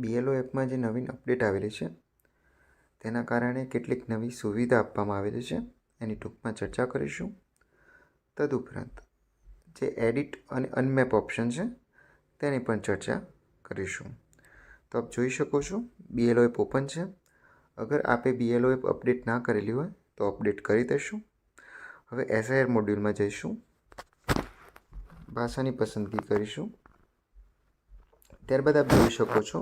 BLO એપમાં જે નવીન update આવેલી છે, તેના કારણે કેટલીક નવી સુવિધા આપવામાં આવેલી છે. એની ટૂંકમાં ચર્ચા કરીશું. તદુપરાંત, જે એડિટ અને અનમેપ ઓપ્શન છે, તેની પણ ચર્ચા કરીશું. તો આપ જોઈ શકો છો, બીએલઓ એપ ઓપન છે. અગર આપે બીએલઓ એપ અપડેટ ના કરેલી હોય, તો અપડેટ કરી દઈશું. હવે એસઆઈઆર મોડ્યુલમાં જઈશું. ભાષાની પસંદગી કરીશું. ત્યારબાદ આપ જોઈ શકો છો,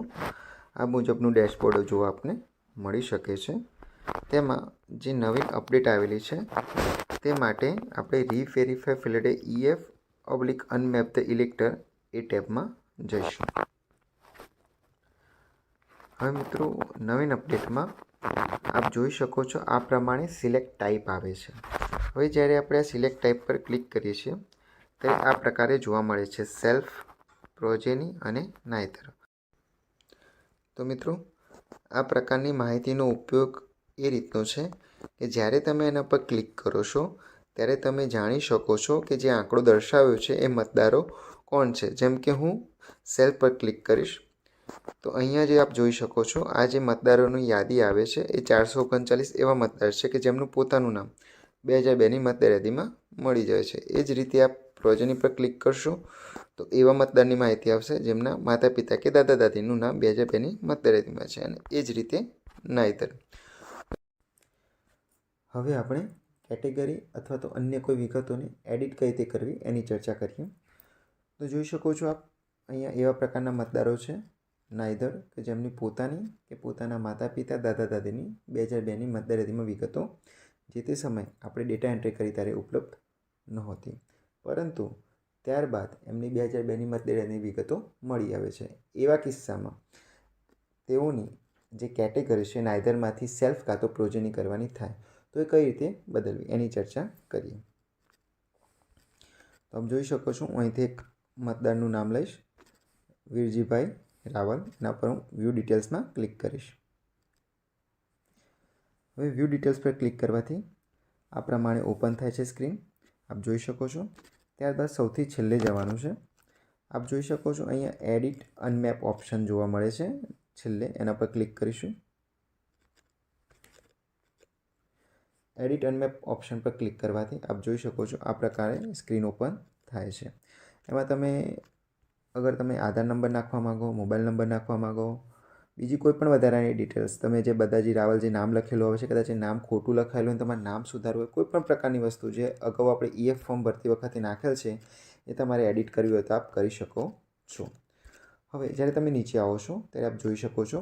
આ મુજબનું ડેશબોર્ડ જો આપને મળી શકે છે, તેમાં જે નવીન અપડેટ આવેલી છે, તે માટે આપણે reverify ફિલ્ડે EF oblique unmap the elector એ ટેબમાં જઈશું. હવે મિત્રો, નવીન અપડેટમાં આપ જોઈ શકો છો, આ પ્રમાણે સિલેક્ટ ટાઈપ આવે છે. હવે જ્યારે આપણે આ સિલેક્ટ ટાઈપ પર ક્લિક કરીએ છીએ, ત્યારે આ પ્રકારે જોવા મળે છે સેલ્ફ પ્રોજેની અને નાયતર તો મિત્રો, આ પ્રકારની માહિતીનો ઉપયોગ એ રીતનો છે કે જ્યારે તમે એના પર ક્લિક કરો છો, ત્યારે તમે જાણી શકો છો કે જે આંકડો દર્શાવ્યો છે એ મતદારો કોણ છે. જેમ કે હું સેલ પર ક્લિક કરીશ, તો અહીંયા જે આપ જોઈ શકો છો, આ જે મતદારોની યાદી આવે છે એ ચારસો ઓગણચાલીસ એવા મતદાર છે કે જેમનું પોતાનું નામ બે હજાર બેની મતદાર યાદીમાં મળી જાય છે. એ જ રીતે આપ પ્રોજેની પર ક્લિક કરશો તો એવા મતદારની માહિતી આવશે જેમના માતા પિતા કે દાદા દાદીનું નામ બે હજાર બેની મતદાર છે અને એ જ રીતે નાયતર હવે આપણે કેટેગરી અથવા તો અન્ય કોઈ વિગતોને એડિટ કઈ રીતે કરવી એની ચર્ચા કરીએ. તો જોઈ શકો છો આપ, અહીંયા એવા પ્રકારના મતદારો છે. નાયધર કે જેમની પોતાની કે પોતાના માતા પિતા દાદા દાદીની બે હજાર બેની મતદાર વિગતો જે તે સમયે આપણે ડેટા એન્ટ્રી કરી ત્યારે ઉપલબ્ધ નહોતી. પરંતુ ત્યારબાદ એમની બે હજાર બેની મતદેડાની વિગતો મળી આવે છે. એવા કિસ્સામાં તેઓની જે કેટેગરી છે નાયધરમાંથી સેલ્ફ કાં તો પ્રોજેની કરવાની થાય, તો એ કઈ રીતે બદલવી એની ચર્ચા કરીએ. તો આપ જોઈ શકો છો, હું અહીંથી એક મતદારનું નામ લઈશ. વીરજીભાઈ રાવલ, એના પર હું વ્યૂ ડિટેલ્સમાં ક્લિક કરીશ. હવે વ્યૂ ડિટેલ્સ પર ક્લિક કરવાથી આ પ્રમાણે ઓપન થાય છે સ્ક્રીન આપ જોઈ શકો છો ત્યારબાદ સૌથી છેલ્લે જવાનું છે. આપ જોઈ શકો છો અહીંયા એડિટ અનમેપ ઓપ્શન જોવા મળે છે. છેલ્લે એના પર ક્લિક કરીશું. એડિટ અનમેપ ઓપ્શન પર ક્લિક કરવાથી આપ જોઈ શકો છો આ પ્રકારે સ્ક્રીન ઓપન થાય છે. એમાં તમે, અગર તમે આધાર નંબર નાખવા માગો, મોબાઈલ નંબર નાખવા માગો બીજી કોઈ પણ વધારાની ડિટેલ્સ તમે જે બધાજી રાવલ જે નામ લખેલું હોય છે, કદાચ એ નામ ખોટું લખાયેલું હોય તમારે નામ સુધારવું હોય, કોઈ પણ પ્રકારની વસ્તુ જે અગાઉ આપણે ઈએફ ફોર્મ ભરતી વખતે નાખેલ છે, એ તમારે એડિટ કરવી હોય તો આપ કરી શકો છો. હવે જ્યારે તમે નીચે આવો છો, ત્યારે આપ જોઈ શકો છો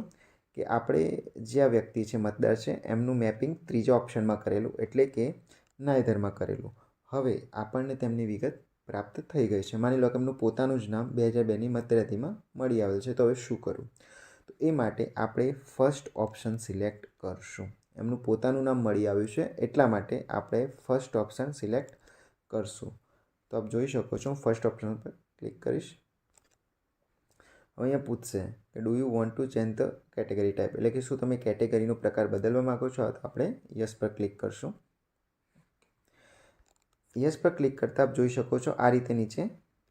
કે આપણે જે આ વ્યક્તિ છે, મતદાર છે, એમનું મેપિંગ ત્રીજા ઓપ્શનમાં કરેલું, એટલે કે નાયધરમાં કરેલું. હવે આપણને તેમની વિગત પ્રાપ્ત થઈ ગઈ છે. માની લો કે એમનું પોતાનું જ નામ બે હજાર બેની મતદારતીમાં મળી આવેલ છે, તો હવે શું કરવું? તો એ માટે આપણે ફર્સ્ટ ઓપ્શન સિલેક્ટ કરશું. એમનું પોતાનું નામ મળી આવ્યું છે, એટલા માટે આપણે ફર્સ્ટ ઓપ્શન સિલેક્ટ કરશું. તો આપ જોઈ શકો છો, હું ફર્સ્ટ ઓપ્શન પર ક્લિક કરીશ. હવે અહીંયા પૂછશે કે do you want to change the category type એટલે કે શું તમે કેટેગરીનો પ્રકાર બદલવા માગો છો? તો આપણે યસ પર ક્લિક કરશું. યસ પર ક્લિક કરતાં આપ જોઈ શકો છો, આ રીતે નીચે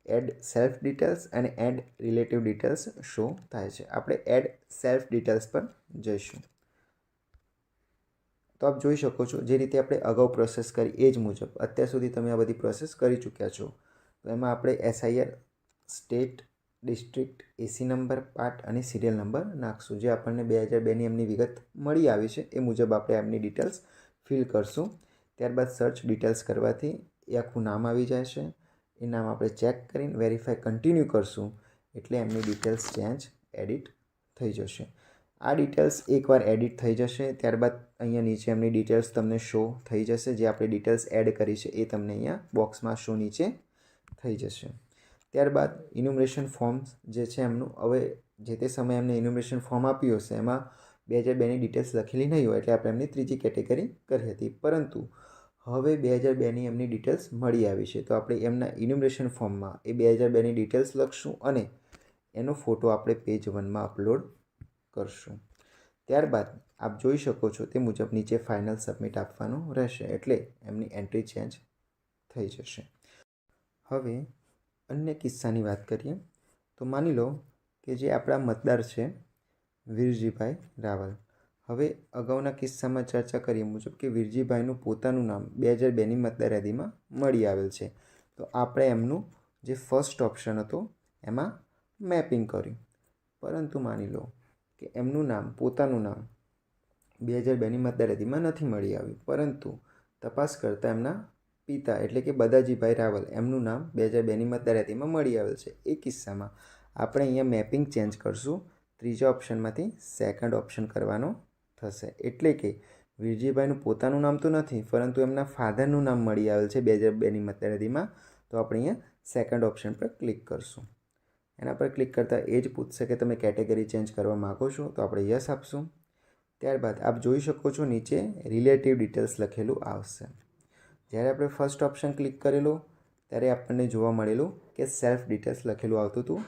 એડ સેલ્ફ ડિટેલ્સ અને એડ રિલેટિવ ડિટેલ્સ શો થાય છે. આપણે એડ સેલ્ફ ડિટેલ્સ પર જઈશું. તો આપ જોઈ શકો છો, જે રીતે આપણે અગાઉ પ્રોસેસ કરી એ જ મુજબ. અત્યાર સુધી તમે આ બધી પ્રોસેસ કરી ચૂક્યા છો. તો એમાં આપણે SIR state, district AC number, part અને સિરિયલ નંબર નાખશું. જે આપણને બે હજાર બેની એમની વિગત મળી આવી છે, એ મુજબ આપણે એમની ડિટેલ્સ ફિલ કરશું. ત્યારબાદ સર્ચ ડિટેલ્સ કરવાથી એ આખું નામ આવી જાય છે. એ નામ આપણે ચેક કરીને વેરીફાઈ કન્ટિન્યુ કરશું, એટલે એમની ડિટેલ્સ ચેન્જ એડિટ થઈ જશે. આ ડિટેલ્સ એકવાર એડિટ થઈ જશે, ત્યારબાદ અહીંયા નીચે એમની ડિટેલ્સ તમને શો થઈ જશે. જે આપણે ડિટેલ્સ એડ કરી છે એ તમને અહીંયા બોક્સમાં શો નીચે થઈ જશે. ત્યારબાદ ઇન્યુમરેશન ફોર્મ્સ જે છે એમનું, હવે જે તે સમયે એમને ઇન્યુમરેશન ફોર્મ આપ્યું હશે, એમાં બે હજાર બેની ડિટેલ્સ લખેલી નહીં હોય, એટલે આપણે એમની ત્રીજી કેટેગરી કરી હતી. પરંતુ હવે બે હજાર બેની એમની ડિટેલ્સ મળી આવી છે. તો આપણે એમના ઇન્યુમરેશન ફોર્મમાં એ બે હજાર બેની ડિટેલ્સ લખશું અને એનો ફોટો આપણે પેજ વનમાં અપલોડ કરશું. ત્યારબાદ આપ જોઈ શકો છો તે મુજબ નીચે ફાઇનલ સબમિટ આપવાનું રહેશે. એટલે એમની એન્ટ્રી ચેન્જ થઈ જશે. હવે અન્ય કિસ્સાની વાત કરીએ, તો માની લો કે જે આપણા મતદાર છે, વીરજીભાઈ રાવલ. હવે અગાઉના કિસ્સામાં ચર્ચા કરીએ મુજબ કે વિરજીભાઈનું પોતાનું નામ બે હજાર બેની મતદાર યાદીમાં મળી આવેલ છે. તો આપણે એમનું જે ફર્સ્ટ ઓપ્શન હતો, એમાં મેપિંગ કર્યું. પરંતુ માની લો કે એમનું નામ, પોતાનું નામ બે હજાર બેની મતદાર નથી મળી આવ્યું. પરંતુ તપાસ કરતાં એમના પિતા એટલે કે બદાજીભાઈ રાવલ એમનું નામ બે હજાર બેની મતદાર યાદીમાં મળી આવેલ છે. એ કિસ્સામાં આપણે અહીંયા મેપિંગ ચેન્જ કરશું. ત્રીજા ઓપ્શનમાંથી સેકન્ડ ઓપ્શન કરવાનો થશે. એટલે કે વિરજીભાઈનું પોતાનું નામ તો નથી, પરંતુ એમના ફાધરનું નામ મળી આવેલ છે બે હજાર બેની મતદારયાદીમાં તો આપણે અહીંયા સેકન્ડ ઓપ્શન પર ક્લિક કરશું. એના પર ક્લિક કરતાં એ જ પૂછશે કે તમે કેટેગરી ચેન્જ કરવા માગો છો, તો આપણે યસ આપશું. ત્યારબાદ આપ જોઈ શકો છો નીચે રિલેટિવ ડિટેલ્સ લખેલું આવશે. જ્યારે આપણે ફર્સ્ટ ઓપ્શન ક્લિક કરેલું, ત્યારે આપણને જોવા મળેલું કે સેલ્ફ ડિટેલ્સ લખેલું આવતું હતું.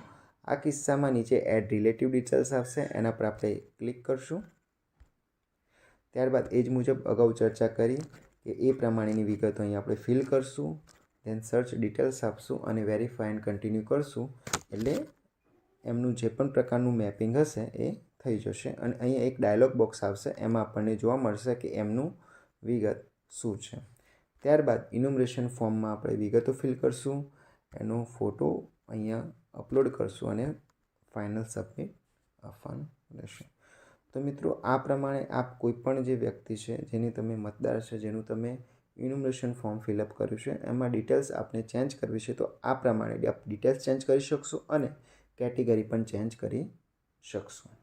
આ કિસ્સામાં નીચે એડ રિલેટિવ ડિટેલ્સ આવશે, એના પર આપણે ક્લિક કરશું. ત્યારબાદ એ જ મુજબ અગાઉ ચર્ચા કરી કે એ પ્રમાણેની વિગતો અહીં આપણે ફિલ કરશું દેન સર્ચ ડિટેલ્સ આપશું અને વેરીફાઈ એન્ડ કન્ટિન્યુ કરશું. એટલે એમનું જે પણ પ્રકારનું મેપિંગ હશે એ થઈ જશે અને અહીંયા એક ડાયલોગ બોક્સ આવશે, એમાં આપણને જોવા મળશે કે એમનું વિગત શું છે. ત્યારબાદ ઇન્યુમરેશન ફોર્મમાં આપણે વિગતો ફિલ કરશું, એનો ફોટો અહીંયા અપલોડ કરશું અને ફાઇનલ સબમિટ આપવાનું રહેશે. તો મિત્રો, આ પ્રમાણે આપ કોઈપણ જે વ્યક્તિ છે, જેની તમે મતદાર છે, જેનું તમે ઇન્યુમરેશન ફોર્મ ફિલઅપ કર્યું છે, એમાં ડિટેલ્સ આપને ચેન્જ કરવી છે, તો આ પ્રમાણે આપ ડિટેલ્સ ચેન્જ કરી શકશો અને કેટેગરી પણ ચેન્જ કરી શકશો.